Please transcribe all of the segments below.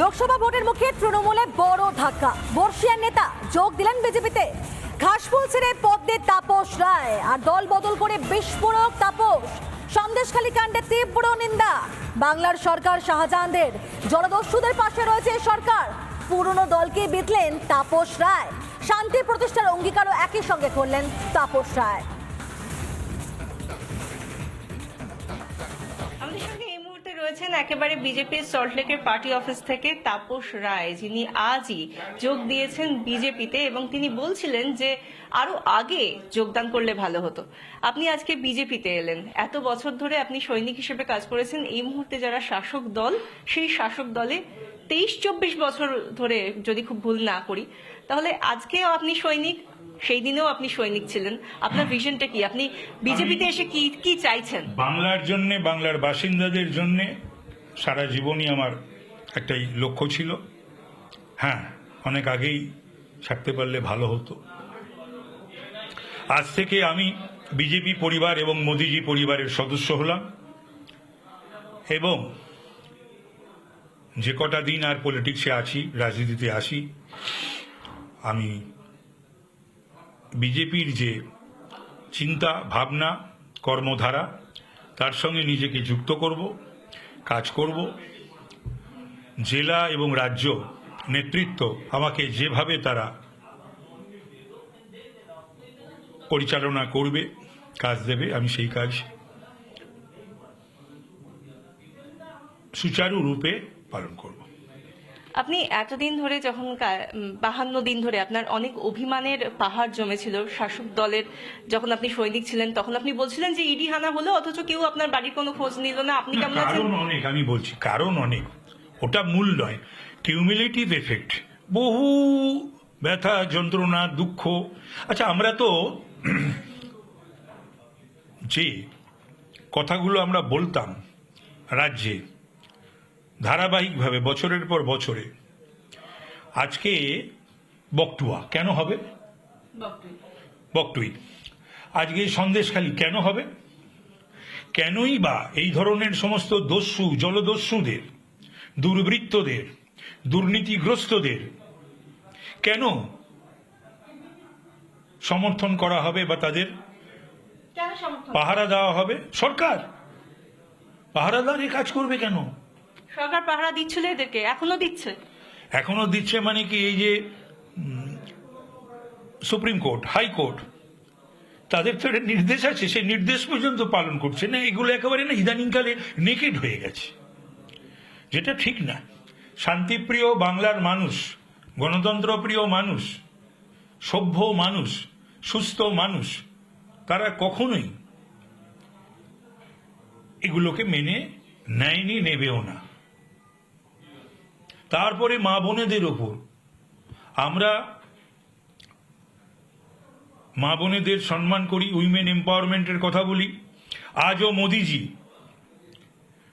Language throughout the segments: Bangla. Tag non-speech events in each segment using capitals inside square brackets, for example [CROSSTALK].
লোকসভা ভোটের মুখে তৃণমূলে বড় ধাক্কা। বর্ষিয়ার নেতা যোগ দিলেন বিজেপিতে। ঘাসফুল ছেড়ে পদ্মে তাপস রায় আর দল বদল করে বিস্ফোরক তাপস। সন্দেশখালী কাণ্ডে তীব্র নিন্দা। বাংলার সরকার শাহজাহানদের। জলদস্যুদের পাশে রয়েছে সরকার। পুরনো দলকে বিতলেন তাপস রায়। শান্তি প্রতিষ্ঠার অঙ্গীকারও একই সঙ্গে করলেন তাপস রায়। রয়েছেন একেবারে বিজেপির সল্টলেকের পার্টি অফিস থেকে তাপস রায়। যিনি আজই যোগ দিয়েছেন বিজেপিতে এবং তিনি বলছিলেন যে আরও আগে যোগদান করলে ভালো হতো। আপনি আজকে বিজেপিতে এলেন। এত বছর ধরে আপনি সৈনিক হিসেবে কাজ করেছেন। এই মুহূর্তে যারা শাসক দল সেই শাসক দলে তেইশ চব্বিশ বছর ধরে যদি খুব ভুল না করি তাহলে আজকেও আপনি সৈনিক সেই দিনেও আপনি সৈনিক ছিলেন। আপনার ভিশনটা কি? আপনি বিজেপিতে এসে কি কি চাইছেন? বাংলার জন্যে বাংলার বাসিন্দাদের জন্যে সারা জীবনই আমার একটাই লক্ষ্য ছিল। হ্যাঁ অনেক আগেই ছাড়তে পারলে ভালো হতো। আজ থেকে আমি বিজেপি পরিবার এবং মোদিজি পরিবারের সদস্য হলাম এবং যে কটা দিন আর পলিটিক্সে আছি, রাজনীতিতে আসি আমি বিজেপির যে চিন্তা, ভাবনা, কর্মধারা, তার সঙ্গে নিজেকে যুক্ত করব। কাজ করব। জেলা এবং রাজ্য নেতৃত্ব আমাকে যেভাবে তারা পরিচালনা করবে, কাজ দেবে, আমি সেই কাজ সুচারু রূপে পালন করব। আপনি এতদিন ধরে যখন বাহান্ন দিন ধরে আপনার অনেক অভিমানের পাহাড় জমেছিল শাসক দলের যখন আপনি সৈনিক ছিলেন তখন আপনি বলছিলেন যে ইডি হানা হলো অথচ কেউ আপনার বাড়ির কোনো খোঁজ নিল না। আপনি কেমন আছেন? কারণ অনেক আমি বলছি কারণ অনেক। ওটা মূল নয়। কিউমিলেটিভ এফেক্ট বহু ব্যথা যন্ত্রণা দুঃখ। আচ্ছা আমরা তো [CLEARS THROAT] যে কথাগুলো আমরা বলতাম রাজ্যে ধারাবাহিকভাবে বছরের পর বছরে। আজকে বকটুয়া কেন হবে? বকটুই। আজকে সন্দেশখালী কেন হবে? কেনই বা এই ধরনের সমস্ত দস্যু জলদস্যুদের দুর্বৃত্তদের দুর্নীতিগ্রস্তদের কেন সমর্থন করা হবে বা তাদের পাহারা দেওয়া হবে? সরকার পাহারাদার এ কাজ করবে কেন? সরকার পাহারা দিচ্ছিল এদেরকে, এখনও দিচ্ছে। এখনও দিচ্ছে মানে কি, এই যে সুপ্রিম কোর্ট হাইকোর্ট তাদের তো একটা নির্দেশ আছে, সেই নির্দেশ পর্যন্ত পালন করছে। না, এগুলো একেবারে না, ইদানিংকালে নেকেড হয়ে গেছে। যেটা ঠিক না। শান্তিপ্রিয় বাংলার মানুষ, গণতন্ত্রপ্রিয় মানুষ, সভ্য মানুষ, সুস্থ মানুষ, তারা কখনোই এগুলোকে মেনে নেয়নি, নেবেও না। তারপরে মা বোনেদের ওপর। আমরা মা বোনেদের সম্মান করি উইমেন এম্পাওয়ারমেন্টের কথা বলি। আজও মোদিজি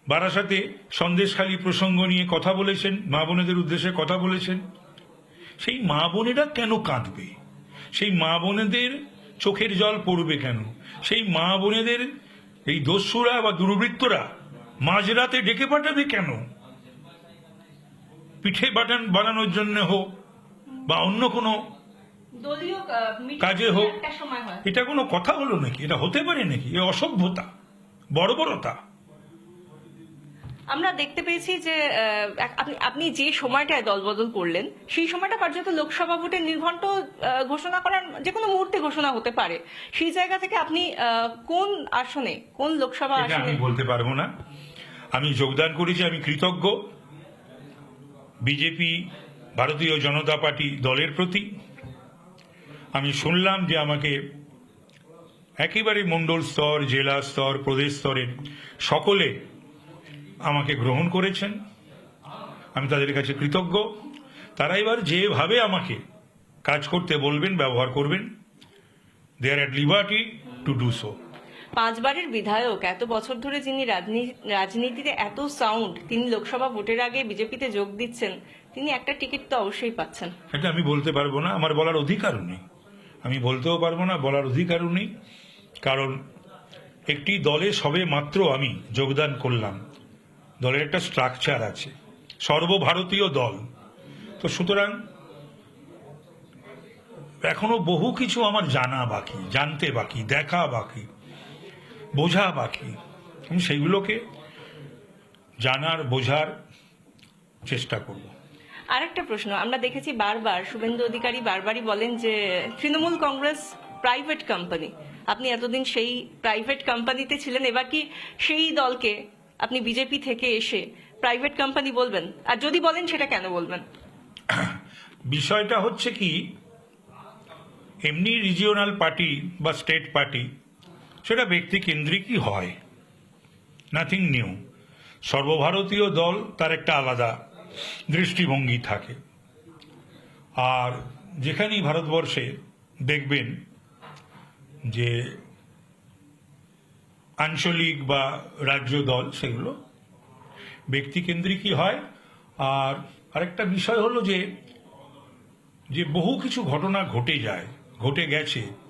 বারাসাতে সন্দেশখালী প্রসঙ্গ নিয়ে কথা বলেছেন, মা বোনেদের উদ্দেশ্যে কথা বলেছেন। সেই মা বোনেরা কেন কাঁদবে? সেই মা বোনেদের চোখের জল পড়বে কেন? সেই মা বোনেদের এই দস্যুরা বা দুর্বৃত্তরা মাঝরাতে ডেকে পাঠাবে কেন? পিঠে বাটান বানানোর জন্য হোক বা অন্য কোনো কাজে হোক এটা কোনো কথা হলো নাকি? এটা হতে পারে নাকি? এ অসভ্যতা বর্বরতা আমরা দেখতে পেয়েছি যে আপনি যে সময়টায় দলবদল করলেন সেই সময়টা কার্যত লোকসভা ভোটের নির্ঘণ্ট ঘোষণা করার যে কোনো মুহূর্তে ঘোষণা হতে পারে। সেই জায়গা থেকে আপনি কোন আসনে কোন লোকসভা আসনে আমি বলতে পারব না। আমি যোগদান করেছি আমি কৃতজ্ঞ। বিজেপি, ভারতীয় জনতা পার্টি দলের প্রতি। আমি শুনলাম যে আমাকে একেবারে মণ্ডল স্তর, জেলা স্তর, প্রদেশ স্তরের সকলে আমাকে গ্রহণ করেছেন। আমি তাদের কাছে কৃতজ্ঞ। তারা এবার যেভাবে আমাকে কাজ করতে বলবেন, ব্যবহার করবেন they are at liberty to do so পাঁচবারের বিধায়ক। এত বছর ধরে যিনি রাজনী- রাজনীতিতে এত সাউন্ড তিনি লোকসভা ভোটের আগে বিজেপিতে যোগ দিচ্ছেন, তিনি একটা টিকিট তো অবশ্যই পাচ্ছেন। এটা আমি বলতে পারব না, আমার বলার অধিকারও নেই। আমি বলতেও পারব না, বলার অধিকারও নেই, কারণ একটি দলে সবে মাত্র আমি যোগদান করলাম। দলের একটা স্ট্রাকচার আছে, সর্বভারতীয় দল। তো সুতরাং এখনও বহু কিছু আমার জানা বাকি, জানতে বাকি, দেখা বাকি। বোঝা বাকি। আমি সেইগুলোকে জানার বোঝার চেষ্টা করব। আরেকটা প্রশ্ন আমরা দেখেছি বারবার শুভেন্দু অধিকারী বারবারই বলেন যে তৃণমূল কংগ্রেস প্রাইভেট কোম্পানি আপনি এতদিন সেই প্রাইভেট কোম্পানিতে ছিলেন এবার কি সেই দলকে আপনি বিজেপি থেকে এসে প্রাইভেট কোম্পানি বলবেন? আর যদি বলেন সেটা কেন বলবেন? বিষয়টা হচ্ছে কি এমনি রিজিওনাল পার্টি বা স্টেট পার্টি সেটা ব্যক্তি কেন্দ্রিকই হয়। নাথিং নিউ সর্বভারতীয় দল তার একটা আলাদা দৃষ্টিভঙ্গি থাকে। আর যেখানেই ভারতবর্ষে দেখবেন যে আঞ্চলিক বা রাজ্য দল, সেগুলো ব্যক্তিকেন্দ্রিকই হয়। আর আরেকটা বিষয় হলো যে যে বহু কিছু ঘটনা ঘটে যায়, ঘটে গেছে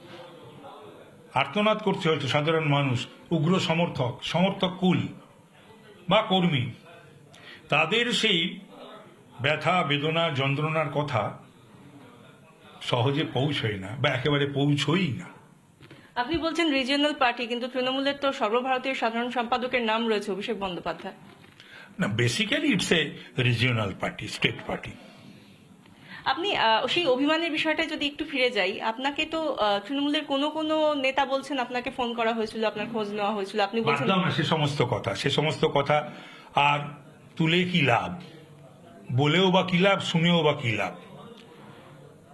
আর্তনাদ করছে হয়তো সাধারণ মানুষ উগ্র সমর্থক সমর্থক কুল বা কর্মী। তাদের সেই ব্যথা বেদনা যন্ত্রণার কথা সহজে পৌঁছয় না বা একেবারে পৌঁছই না। আপনি বলছেন রিজিয়নাল পার্টি কিন্তু তৃণমূলের তো সর্বভারতীয় সাধারণ সম্পাদকের নাম রয়েছে অভিষেক বন্দ্যোপাধ্যায়। না basically it's a regional party state party আপনি সেই অভিমানের বিষয়টা যদি একটু ফিরে যাই, আপনাকে তো তৃণমূলের কোনো কোনো নেতা বলছেন আপনাকে ফোন করা হয়েছিল, আপনার খোঁজ নেওয়া হয়েছিল, আপনি বলছেন সে সমস্ত কথা, সে সমস্ত কথা, আর তুলে কি লাভ? বলেও বা কি লাভ, শুনেও বা কি লাভ?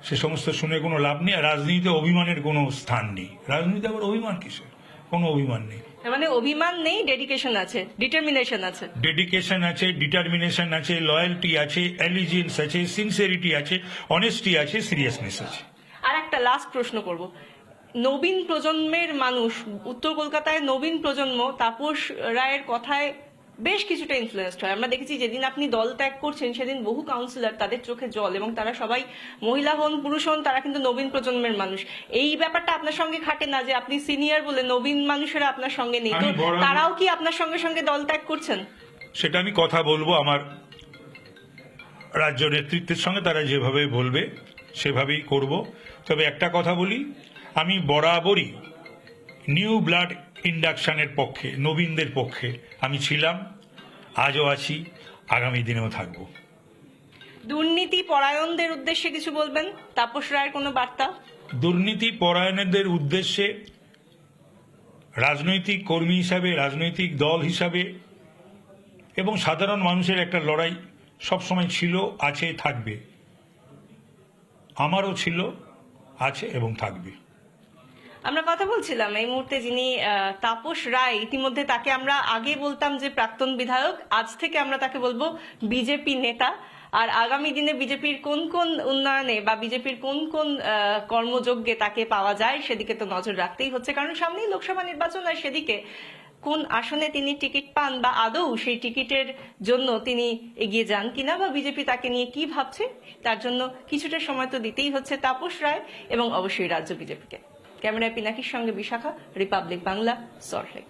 সে সমস্ত শুনে কোনো লাভ নেই, আর রাজনীতিতে অভিমানের কোনো স্থান নেই। রাজনীতিতে আবার অভিমান কিসের? কোনো অভিমান নেই। মানে অভিমান নেই ডেডিকেশন আছে ডিটারমিনেশন আছে। ডেডিকেশন আছে ডিটারমিনেশন আছে লয়্যালটি আছে এলিজেন্স আছে সিনসিয়ারিটি আছে অনেস্টি আছে সিরিয়াসনেস আছে। আর একটা লাস্ট প্রশ্ন করব। নবীন প্রজন্মের মানুষ উত্তর কলকাতায় নবীন প্রজন্ম তাপস রায়ের কথায় বেশ কিছুটা ইনফ্লুয়েসড হয়। আমরা দেখেছি যেদিন আপনি দল ত্যাগ করছেন সেদিন বহু কাউন্সিলর তাদের চোখে জল এবং তারা সবাই মহিলা হন পুরুষ হন তারা কিন্তু নবীন প্রজন্মের মানুষ। এই ব্যাপারটা আপনার সঙ্গে খাটে না যে আপনি সিনিয়র বলে নবীন মানুষেরা আপনার সঙ্গে নেই। তো তারাও কি আপনার সঙ্গে সঙ্গে দল ত্যাগ করছেন? সেটা আমি কথা বলব আমার রাজ্য নেতৃত্বের সঙ্গে তারা যেভাবে বলবে সেভাবেই করব। তবে একটা কথা বলি আমি বরাবরই নিউ ব্লাড ইন্ডাকশনের পক্ষে নবীনদের পক্ষে আমি ছিলাম আজও আছি আগামী দিনেও থাকব। দুর্নীতি পরায়ণদের উদ্দেশ্যে কিছু বলবেন? তাপস রায়ের কোনো বার্তা? দুর্নীতি পরায়ণদের উদ্দেশ্যে রাজনৈতিক কর্মী হিসাবে রাজনৈতিক দল হিসাবে এবং সাধারণ মানুষের একটা লড়াই সবসময় ছিল আছে থাকবে। আমারও ছিল আছে এবং থাকবে। আমরা কথা বলছিলাম এই মুহূর্তে যিনি তাপস রায় ইতিমধ্যে তাকে আমরা আগে বলতাম যে প্রাক্তন বিধায়ক আজ থেকে আমরা তাকে বলব বিজেপি নেতা। আর আগামী দিনে বিজেপির কোন কোন উন্নয়নে বা বিজেপির কোন কোন আহ, কর্মযজ্ঞে তাকে পাওয়া যায় সেদিকে তো নজর রাখতেই হচ্ছে। কারণ সামনেই লোকসভা নির্বাচন আর সেদিকে কোন আসনে তিনি টিকিট পান বা আদৌ সেই টিকিটের জন্য তিনি এগিয়ে যান কিনা বা বিজেপি তাকে নিয়ে কি ভাবছে তার জন্য কিছুটা সময় তো দিতেই হচ্ছে তাপস রায় এবং অবশ্যই রাজ্য বিজেপিকে। ক্যামেরায় পিনাকির সঙ্গে বিশাখা রিপাবলিক বাংলা সল্টলেক।